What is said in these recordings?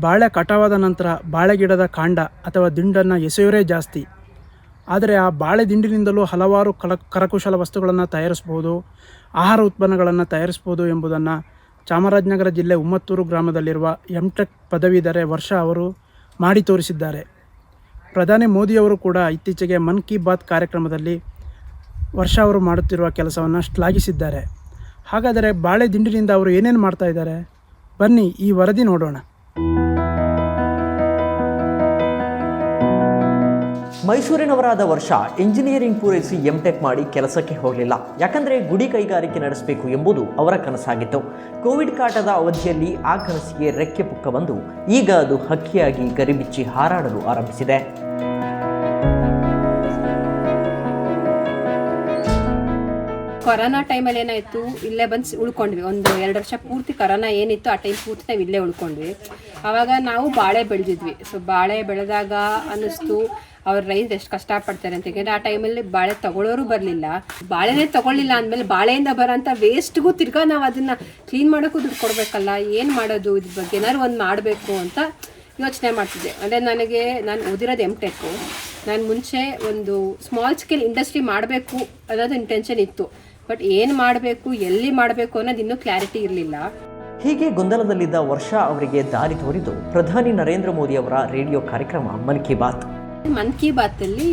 ಬಾಳೆ ಕಟಾವಾದ ನಂತರ ಬಾಳೆ ಗಿಡದ ಕಾಂಡ ಅಥವಾ ದಿಂಡನ್ನು ಎಸೆಯೋರೇ ಜಾಸ್ತಿ. ಆದರೆ ಆ ಬಾಳೆ ದಿಂಡಿನಿಂದಲೂ ಹಲವಾರು ಕಲ, ಕರಕುಶಲ ವಸ್ತುಗಳನ್ನು ತಯಾರಿಸ್ಬೋದು, ಆಹಾರ ಉತ್ಪನ್ನಗಳನ್ನು ತಯಾರಿಸ್ಬೋದು ಎಂಬುದನ್ನು ಚಾಮರಾಜನಗರ ಜಿಲ್ಲೆ ಉಮ್ಮತ್ತೂರು ಗ್ರಾಮದಲ್ಲಿರುವ ಎಂಟೆಕ್ ಪದವೀಧರೆ ವರ್ಷ ಅವರು ಮಾಡಿ ತೋರಿಸಿದ್ದಾರೆ. ಪ್ರಧಾನಿ ಮೋದಿಯವರು ಕೂಡ ಇತ್ತೀಚೆಗೆ ಮನ್ ಕಿ ಬಾತ್ ಕಾರ್ಯಕ್ರಮದಲ್ಲಿ ವರ್ಷ ಅವರು ಮಾಡುತ್ತಿರುವ ಕೆಲಸವನ್ನು ಶ್ಲಾಘಿಸಿದ್ದಾರೆ. ಹಾಗಾದರೆ ಬಾಳೆ ದಿಂಡಿನಿಂದ ಅವರು ಏನೇನು ಮಾಡ್ತಾ ಇದ್ದಾರೆ? ಬನ್ನಿ ಈ ವರದಿ ನೋಡೋಣ. ಮೈಸೂರಿನವರಾದ ವರ್ಷ ಇಂಜಿನಿಯರಿಂಗ್ ಪೂರೈಸಿ ಎಂಟೆಕ್ ಮಾಡಿ ಕೆಲಸಕ್ಕೆ ಹೋಗಲಿಲ್ಲ. ಯಾಕಂದರೆ ಗುಡಿ ಕೈಗಾರಿಕೆ ನಡೆಸಬೇಕು ಎಂಬುದು ಅವರ ಕನಸಾಗಿತ್ತು. ಕೋವಿಡ್ ಕಾಟದ ಅವಧಿಯಲ್ಲಿ ಆ ಕನಸಿಗೆ ರೆಕ್ಕೆ ಪುಕ್ಕ ಬಂದು ಈಗ ಅದು ಹಕ್ಕಿಯಾಗಿ ಗರಿಬಿಚ್ಚಿ ಹಾರಾಡಲು ಆರಂಭಿಸಿದೆ. ಕೊರೋನಾ ಟೈಮಲ್ಲಿ ಏನಾಯಿತು? ಇಲ್ಲೇ ಬಂದು ಉಳ್ಕೊಂಡ್ವಿ. ಒಂದು ಎರಡು ವರ್ಷ ಪೂರ್ತಿ ಕೊರೋನಾ ಏನಿತ್ತು, ಆ ಟೈಮ್ ಪೂರ್ತಿ ನಾವು ಇಲ್ಲೇ ಉಳ್ಕೊಂಡ್ವಿ. ಆವಾಗ ನಾವು ಬಾಳೆ ಬೆಳೆದಿದ್ವಿ. ಸೊ ಬಾಳೆ ಬೆಳೆದಾಗ ಅನ್ನಿಸ್ತು ಅವ್ರ ರೈಸ್ ಎಷ್ಟು ಕಷ್ಟಪಡ್ತಾರೆ ಅಂತ ಯಾಕೆಂದರೆ ಆ ಟೈಮಲ್ಲಿ ಬಾಳೆ ತಗೊಳ್ಳೋರು ಬರಲಿಲ್ಲ. ಬಾಳೆನೇ ತಗೊಳ್ಳಿಲ್ಲ ಅಂದಮೇಲೆ ಬಾಳೆಯಿಂದ ಬರೋಂಥ ವೇಸ್ಟ್ಗೂ ತಿರ್ಗಾ ನಾವು ಅದನ್ನು ಕ್ಲೀನ್ ಮಾಡೋಕ್ಕೂ ದುಡ್ಡು ಕೊಡಬೇಕಲ್ಲ, ಏನು ಮಾಡೋದು ಇದ್ರ ಬಗ್ಗೆ ಏನಾದ್ರು ಒಂದು ಮಾಡಬೇಕು ಅಂತ ಯೋಚನೆ ಮಾಡ್ತಿದ್ದೆ. ಅಂದರೆ ನನಗೆ, ನಾನು ಓದಿರೋದು ಎಂ ಟೆಕ್ಕು ನಾನು ಮುಂಚೆ ಒಂದು ಸ್ಮಾಲ್ ಸ್ಕೇಲ್ ಇಂಡಸ್ಟ್ರಿ ಮಾಡಬೇಕು ಅನ್ನೋದು ಇಂಟೆನ್ಷನ್ ಇತ್ತು. ಬಟ್ ಏನು ಮಾಡಬೇಕು, ಎಲ್ಲಿ ಮಾಡಬೇಕು ಅನ್ನೋದು ಇನ್ನೂ ಕ್ಲಾರಿಟಿ ಇರಲಿಲ್ಲ. ಹೀಗೆ ಗೊಂದಲದಲ್ಲಿದ್ದ ವರ್ಷ ಅವರಿಗೆ ದಾರಿ ತೋರಿದು ಪ್ರಧಾನಿ ನರೇಂದ್ರ ಮೋದಿ ಅವರ ರೇಡಿಯೋ ಕಾರ್ಯಕ್ರಮ ಮನ್ ಕಿ ಬಾತ್. ಮನ್ ಕಿ ಬಾತಲ್ಲಿ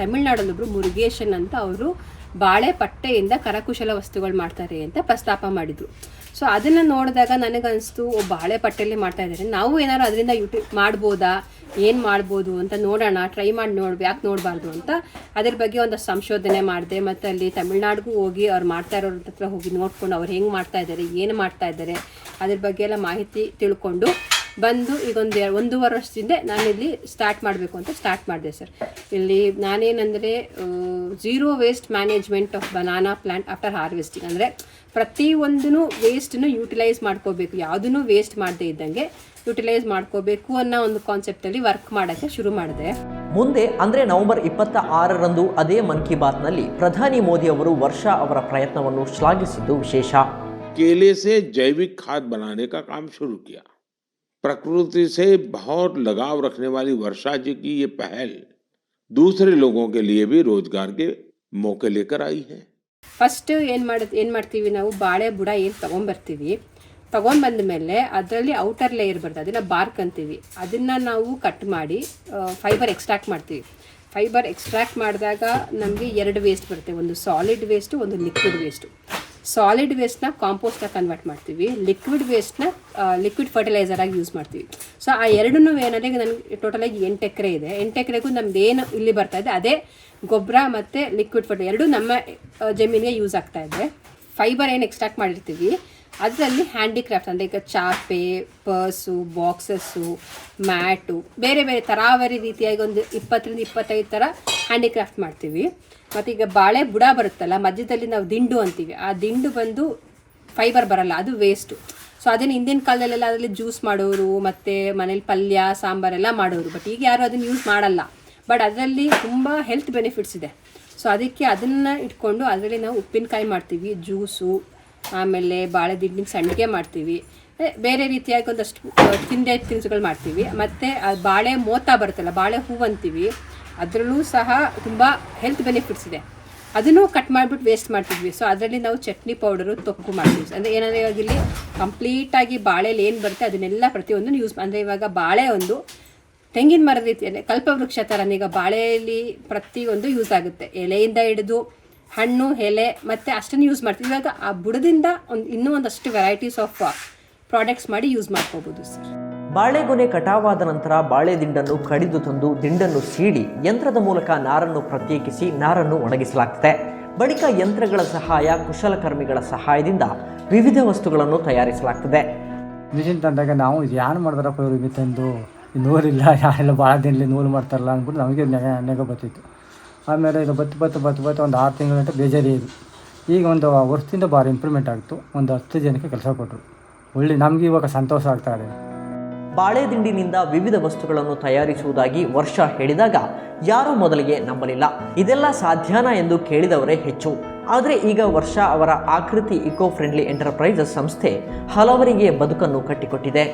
ತಮಿಳ್ನಾಡಲ್ಲೊಬ್ರು ಮುರುಗೇಶನ್ ಅಂತ ಅವರು ಬಾಳೆ ಪಟ್ಟೆಯಿಂದ ಕರಕುಶಲ ವಸ್ತುಗಳು ಮಾಡ್ತಾರೆ ಅಂತ ಪ್ರಸ್ತಾಪ ಮಾಡಿದರು. ಸೊ, ಅದನ್ನು ನೋಡಿದಾಗ ನನಗನ್ನಿಸ್ತು ಓ, ಬಾಳೆ ಪಟ್ಟೆಯಲ್ಲಿ ಮಾಡ್ತಾ ಇದ್ದಾರೆ ನಾವು ಏನಾದ್ರು ಅದರಿಂದ ಯೂಟ್ಯೂಬ್ ಮಾಡ್ಬೋದಾ? ಏನು ಮಾಡ್ಬೋದು ಅಂತ ನೋಡೋಣ, ಟ್ರೈ ಮಾಡಿ ನೋಡ್, ಯಾಕೆ ನೋಡಬಾರ್ದು ಅಂತ. ಅದ್ರ ಬಗ್ಗೆ ಒಂದು ಸಂಶೋಧನೆ ಮಾಡಿದೆ, ಮತ್ತು ಅಲ್ಲಿ ತಮಿಳ್ನಾಡಿಗೂ ಹೋಗಿ ಅವ್ರು ಮಾಡ್ತಾ ಇರೋರ ಹತ್ರ ಹೋಗಿ ನೋಡ್ಕೊಂಡು ಅವ್ರು ಹೆಂಗೆ ಮಾಡ್ತಾ ಇದ್ದಾರೆ ಏನು ಮಾಡ್ತಾ ಇದ್ದಾರೆ ಅದ್ರ ಬಗ್ಗೆ ಎಲ್ಲ ಮಾಹಿತಿ ತಿಳ್ಕೊಂಡು ಬಂದು ಈಗೊಂದು ಒಂದು ವರ್ಷದಿಂದ ನಾನಿಲ್ಲಿ ಸ್ಟಾರ್ಟ್ ಮಾಡಬೇಕು ಅಂತ ಸ್ಟಾರ್ಟ್ ಮಾಡಿದೆ ಸರ್ ಇಲ್ಲಿ ನಾನೇನೆಂದರೆ zero waste management of banana plant after harvesting ಅಂದರೆ ಪ್ರತಿಯೊಂದೂ ವೇಸ್ಟನ್ನು ಯೂಟಿಲೈಸ್ ಮಾಡ್ಕೋಬೇಕು. ಯಾವುದನ್ನು ವೇಸ್ಟ್ ಮಾಡದೇ ಇದ್ದಂಗೆ ಯುಟಿಲೈಸ್ ಮಾಡ್ಕೋಬೇಕು ಅನ್ನೋ ಒಂದು ಕಾನ್ಸೆಪ್ಟಲ್ಲಿ ವರ್ಕ್ ಮಾಡೋಕ್ಕೆ ಶುರು ಮಾಡಿದೆ. ಮುಂದೆ ಅಂದರೆ ನವೆಂಬರ್ ಇಪ್ಪತ್ತ ಆರರಂದು ಅದೇ ಮನ್ ಕಿ ಬಾತ್ನಲ್ಲಿ ಪ್ರಧಾನಿ ಮೋದಿ ಅವರು ವರ್ಷ ಅವರ ಪ್ರಯತ್ನವನ್ನು ಶ್ಲಾಘಿಸಿದ್ದು ವಿಶೇಷ. ಕೇಲೆ ಸೇ ಜೈವಿಕ ಖಾದ್ ಬನಾನೆ ಕಾ ಶುರು ಕಿಯಾ. प्रकृति से बहुत लगाव रखने वाली वर्षा जी की ये पहल दूसरे लोगों के लिए भी रोजगार के मौके लेकर आई है ಫಸ್ಟ್ ಏನು ಮಾಡ ಏನು ಮಾಡ್ತೀವಿ ನಾವು ಬಾಳೆ ಬುಡ ಏನು ತೊಗೊಂಬರ್ತೀವಿ ತೊಗೊಂಬಂದ ಮೇಲೆ ಅದರಲ್ಲಿ ಔಟರ್ ಲೇಯರ್ ಬರ್ತದೆ ಅದನ್ನು ಬಾರ್ಕ್ ಅಂತೀವಿ ಅದನ್ನು ನಾವು ಕಟ್ ಮಾಡಿ ಫೈಬರ್ ಎಕ್ಸ್ಟ್ರಾಕ್ಟ್ ಮಾಡ್ತೀವಿ ಫೈಬರ್ ಎಕ್ಸ್ಟ್ರಾಕ್ಟ್ ಮಾಡಿದಾಗ ನಮಗೆ ಎರಡು ವೇಸ್ಟ್ ಬರುತ್ತೆ ಒಂದು ಸಾಲಿಡ್ ವೇಸ್ಟು ಒಂದು ಲಿಕ್ವಿಡ್ ವೇಸ್ಟು ಸಾಲಿಡ್ ವೇಸ್ಟ್ನ ಕಾಂಪೋಸ್ಟ್ನ ಕನ್ವರ್ಟ್ ಮಾಡ್ತೀವಿ. ಲಿಕ್ವಿಡ್ ವೇಸ್ಟ್ನ ಲಿಕ್ವಿಡ್ ಫರ್ಟಿಲೈಸರ್ ಆಗಿ ಯೂಸ್ ಮಾಡ್ತೀವಿ. ಸೊ ಆ ಎರಡನ್ನೂ ಏನಂದರೆ ಈಗ ನನಗೆ ಟೋಟಲಾಗಿ ಎಂಟು ಎಕರೆ ಇದೆ. ಎಂಟು ಎಕರೆಗೂ ನಮ್ದು ಏನು ಇಲ್ಲಿ ಬರ್ತಾ ಇದೆ, ಅದೇ ಗೊಬ್ಬರ ಮತ್ತು ಲಿಕ್ವಿಡ್ ಫರ್ಟಿ ಎರಡೂ ನಮ್ಮ ಜಮೀನಿಗೆ ಯೂಸ್ ಆಗ್ತಾ ಇದೆ. ಫೈಬರ್ ಏನು ಎಕ್ಸ್ಟ್ರಾಕ್ಟ್ ಮಾಡಿರ್ತೀವಿ, ಅದರಲ್ಲಿ ಹ್ಯಾಂಡಿಕ್ರಾಫ್ಟ್ ಅಂದರೆ ಈಗ ಚಾಪೆ ಪರ್ಸು ಬಾಕ್ಸಸ್ಸು ಮ್ಯಾಟು ಬೇರೆ ಬೇರೆ ತರಾವರಿ ರೀತಿಯಾಗಿ ಒಂದು ಇಪ್ಪತ್ತರಿಂದ ಇಪ್ಪತ್ತೈದು ಥರ ಹ್ಯಾಂಡಿಕ್ರಾಫ್ಟ್ ಮಾಡ್ತೀವಿ. ಮತ್ತು ಈಗ ಬಾಳೆ ಬುಡ ಬರುತ್ತಲ್ಲ, ಮಧ್ಯದಲ್ಲಿ ನಾವು ದಿಂಡು ಅಂತೀವಿ. ಆ ದಿಂಡು ಬಂದು ಫೈಬರ್ ಬರಲ್ಲ, ಅದು ವೇಸ್ಟು ಸೊ ಅದನ್ನು ಹಿಂದಿನ ಕಾಲದಲ್ಲೆಲ್ಲ ಅದರಲ್ಲಿ ಜ್ಯೂಸ್ ಮಾಡೋರು, ಮತ್ತು ಮನೇಲಿ ಪಲ್ಯ ಸಾಂಬಾರೆಲ್ಲ ಮಾಡೋರು. ಬಟ್ ಈಗ ಯಾರು ಅದನ್ನು ಯೂಸ್ ಮಾಡಲ್ಲ. ಬಟ್ ಅದರಲ್ಲಿ ತುಂಬ ಹೆಲ್ತ್ ಬೆನಿಫಿಟ್ಸ್ ಇದೆ. ಸೊ ಅದಕ್ಕೆ ಅದನ್ನು ಇಟ್ಕೊಂಡು ಅದರಲ್ಲಿ ನಾವು ಉಪ್ಪಿನಕಾಯಿ ಮಾಡ್ತೀವಿ ಜ್ಯೂಸು ಆಮೇಲೆ ಬಾಳೆ ದಿಂಡಿನ ಸಂಡಿಗೆ ಮಾಡ್ತೀವಿ. ಬೇರೆ ರೀತಿಯಾಗಿ ಒಂದಷ್ಟು, ತಿಂಡಿ ತಿನಿಸುಗಳು ಮಾಡ್ತೀವಿ. ಮತ್ತು ಬಾಳೆ ಮೋತ ಬರುತ್ತಲ್ಲ, ಬಾಳೆ ಹೂವು ಅಂತೀವಿ. ಅದರಲ್ಲೂ ಸಹ ತುಂಬ ಹೆಲ್ತ್ ಬೆನಿಫಿಟ್ಸ್ ಇದೆ. ಅದನ್ನು ಕಟ್ ಮಾಡಿಬಿಟ್ಟು ವೇಸ್ಟ್ ಮಾಡ್ತಿದ್ವಿ. ಸೊ ಅದರಲ್ಲಿ ನಾವು ಚಟ್ನಿ ಪೌಡರು ತೊಕ್ಕು ಮಾಡ್ತೀವಿ. ಅಂದರೆ ಏನಂದರೆ ಇವಾಗ ಇಲ್ಲಿ ಕಂಪ್ಲೀಟಾಗಿ ಬಾಳೆಲಿ ಏನು ಬರುತ್ತೆ ಅದನ್ನೆಲ್ಲ ಪ್ರತಿಯೊಂದನ್ನು ಯೂಸ್ ಅಂದರೆ ಇವಾಗ ಬಾಳೆ ಒಂದು ತೆಂಗಿನ ಮರದ ರೀತಿಯಲ್ಲಿ ಕಲ್ಪವೃಕ್ಷ ಥರ ಈಗ ಬಾಳೆಯಲ್ಲಿ ಪ್ರತಿಯೊಂದು ಯೂಸ್ ಆಗುತ್ತೆ. ಎಲೆಯಿಂದ ಹಿಡಿದು ಹಣ್ಣು, ಎಲೆ ಮತ್ತು ಅಷ್ಟನ್ನು ಯೂಸ್ ಮಾಡ್ತೀವಿ. ಇವಾಗ ಆ ಬುಡದಿಂದ ಒಂದು ಇನ್ನೂ ಒಂದಷ್ಟು ವೆರೈಟೀಸ್ ಆಫ್ ಪ್ರಾಡಕ್ಟ್ಸ್ ಮಾಡಿ ಯೂಸ್ ಮಾಡ್ಕೋಬೋದು ಸರ್ ಬಾಳೆಗೊನೆ ಕಟಾವಾದ ನಂತರ ಬಾಳೆ ದಿಂಡನ್ನು ಕಡಿದು ತಂದು ದಿಂಡನ್ನು ಸೀಡಿ ಯಂತ್ರದ ಮೂಲಕ ನಾರನ್ನು ಪ್ರತ್ಯೇಕಿಸಿ ನಾರನ್ನು ಒಣಗಿಸಲಾಗ್ತದೆ. ಬಳಿಕ ಯಂತ್ರಗಳ ಸಹಾಯ, ಕುಶಲಕರ್ಮಿಗಳ ಸಹಾಯದಿಂದ ವಿವಿಧ ವಸ್ತುಗಳನ್ನು ತಯಾರಿಸಲಾಗ್ತದೆ. ಮಿಷಿನ್ ತಂದಾಗ ನಾವು ಇದು ಏನು ಮಾಡಿದ್ರಪ್ಪ ಇವ್ರಿಗೆ ತಂದು ನೂರಿಲ್ಲ, ಯಾರೆಲ್ಲ ಭಾಳ ದಿನಲಿ ನೂಲು ಮಾಡ್ತಾರಲ್ಲ ಅಂದ್ಬಿಟ್ಟು ನಮಗೆ ನೆಗ ನೆಗ ಬತ್ತಿತ್ತು ಆಮೇಲೆ ಇದು ಬತ್ತು ಬತ್ತು ಬತ್ತು ಬತ್ತು ಒಂದು ಆರು ತಿಂಗಳ ಗಂಟೆ ಬೇಜಾರಿ ಇದು ಈಗ ಒಂದು ವರ್ಷದಿಂದ ಭಾರಿ ಇಂಪ್ರೂವ್ಮೆಂಟ್ ಆಗಿತ್ತು. ಒಂದು ಹತ್ತು ಜನಕ್ಕೆ ಕೆಲಸ ಕೊಟ್ಟರು ಒಳ್ಳೆ ನಮಗೆ ಇವಾಗ ಸಂತೋಷ ಆಗ್ತಾ ಇದೆ. ಬಾಳೆ ದಿಂಡಿನಿಂದ ವಿವಿಧ ವಸ್ತುಗಳನ್ನು ತಯಾರಿಸುವುದಾಗಿ ವರ್ಷ ಹೇಳಿದಾಗ ಯಾರೂ ಮೊದಲಿಗೆ ನಂಬಲಿಲ್ಲ. ಇದೆಲ್ಲ ಸಾಧ್ಯನಾ ಎಂದು ಕೇಳಿದವರೇ ಹೆಚ್ಚು. ಆದರೆ ಈಗ ವರ್ಷ ಅವರ ಆಕೃತಿ ಇಕೋ ಫ್ರೆಂಡ್ಲಿ ಎಂಟರ್ಪ್ರೈಸಸ್ ಸಂಸ್ಥೆ ಹಲವರಿಗೆ ಬದುಕನ್ನು ಕಟ್ಟಿಕೊಟ್ಟಿದೆ.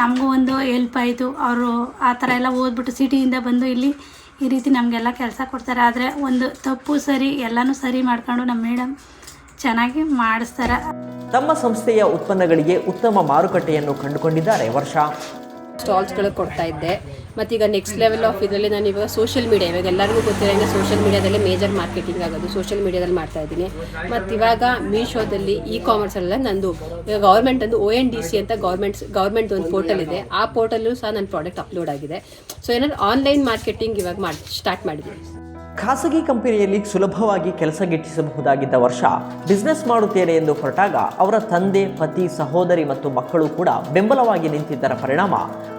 ನಮಗೂ ಒಂದು ಹೆಲ್ಪ್ ಆಯಿತು. ಅವರು ಆ ಥರ ಎಲ್ಲ ಓದ್ಬಿಟ್ಟು ಸಿಟಿಯಿಂದ ಬಂದು ಇಲ್ಲಿ ಈ ರೀತಿ ನಮಗೆಲ್ಲ ಕೆಲಸ ಕೊಡ್ತಾರೆ. ಆದರೆ ಒಂದು ತಪ್ಪು ಸರಿ ಎಲ್ಲನೂ ಸರಿ ಮಾಡ್ಕೊಂಡು ನಮ್ಮ ಮೇಡಮ್ ಚೆನ್ನಾಗಿ ಮಾಡಿಸ್ತಾರೆ. ತಮ್ಮ ಸಂಸ್ಥೆಯ ಉತ್ಪನ್ನಗಳಿಗೆ ಉತ್ತಮ ಮಾರುಕಟ್ಟೆಯನ್ನು ಕಂಡುಕೊಂಡಿದ್ದಾರೆ ವರ್ಷ. ಸ್ಟಾಲ್ಸ್ಗಳು ಕೊಡ್ತಾ ಇದ್ದೆ. ಮತ್ತೀಗ ನೆಕ್ಸ್ಟ್ ಲೆವೆಲ್ ಆಫ್ ಇದರಲ್ಲಿ ನಾನು ಇವಾಗ ಸೋಷಿಯಲ್ ಮೀಡಿಯಾ ಇವಾಗ ಎಲ್ಲರಿಗೂ ಗೊತ್ತಿರೋಂಗೆ ಸೋಷಿಯಲ್ ಮೀಡಿಯಾದಲ್ಲಿ ಮೇಜರ್ ಮಾರ್ಕೆಟಿಂಗ್ ಆಗೋದು ಸೋಷಿಯಲ್ ಮೀಡಿಯಾದಲ್ಲಿ ಮಾಡ್ತಾ ಇದ್ದೀನಿ. ಮತ್ತು ಇವಾಗ ಮೀಶೋದಲ್ಲಿ ಇ ಕಾಮರ್ಸಲ್ಲ ನಂದು, ಇವಾಗ ಗೌರ್ಮೆಂಟ್ ಒಂದು ಒ ಎನ್ ಡಿ ಸಿ ಅಂತ ಗೌರ್ಮೆಂಟ್ಸ್ ಗೌರ್ಮೆಂಟ್ ಒಂದು ಪೋರ್ಟಲ್ ಇದೆ. ಆ ಪೋರ್ಟಲ್ಲೂ ಸಹ ನನ್ನ ಪ್ರಾಡಕ್ಟ್ ಅಪ್ಲೋಡ್ ಆಗಿದೆ. ಸೊ ಏನಾದ್ರು ಆನ್ಲೈನ್ ಮಾರ್ಕೆಟಿಂಗ್ ಇವಾಗ ಮಾಡಿ ಸ್ಟಾರ್ಟ್ ಮಾಡಿದ್ದೀನಿ. ಖಾಸಗಿ ಕಂಪನಿಯಲ್ಲಿ ಸುಲಭವಾಗಿ ಕೆಲಸ ಗಿಟ್ಟಿಸಬಹುದಾಗಿದ್ದ ವರ್ಷ ಬಿಸ್ನೆಸ್ ಮಾಡುತ್ತೇನೆ ಎಂದು ಹೊರಟಾಗ ಅವರ ತಂದೆ, ಪತಿ, ಸಹೋದರಿ ಮತ್ತು ಮಕ್ಕಳು ಕೂಡ ಬೆಂಬಲವಾಗಿ ನಿಂತಿದ್ದರ ಪರಿಣಾಮ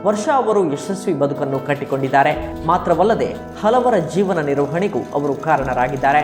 ವರ್ಷ ಅವರು ಯಶಸ್ವಿ ಬದುಕನ್ನು ಕಟ್ಟಿಕೊಂಡಿದ್ದಾರೆ. ಮಾತ್ರವಲ್ಲದೆ ಹಲವರ ಜೀವನ ನಿರ್ವಹಣೆಗೂ ಅವರು ಕಾರಣರಾಗಿದ್ದಾರೆ.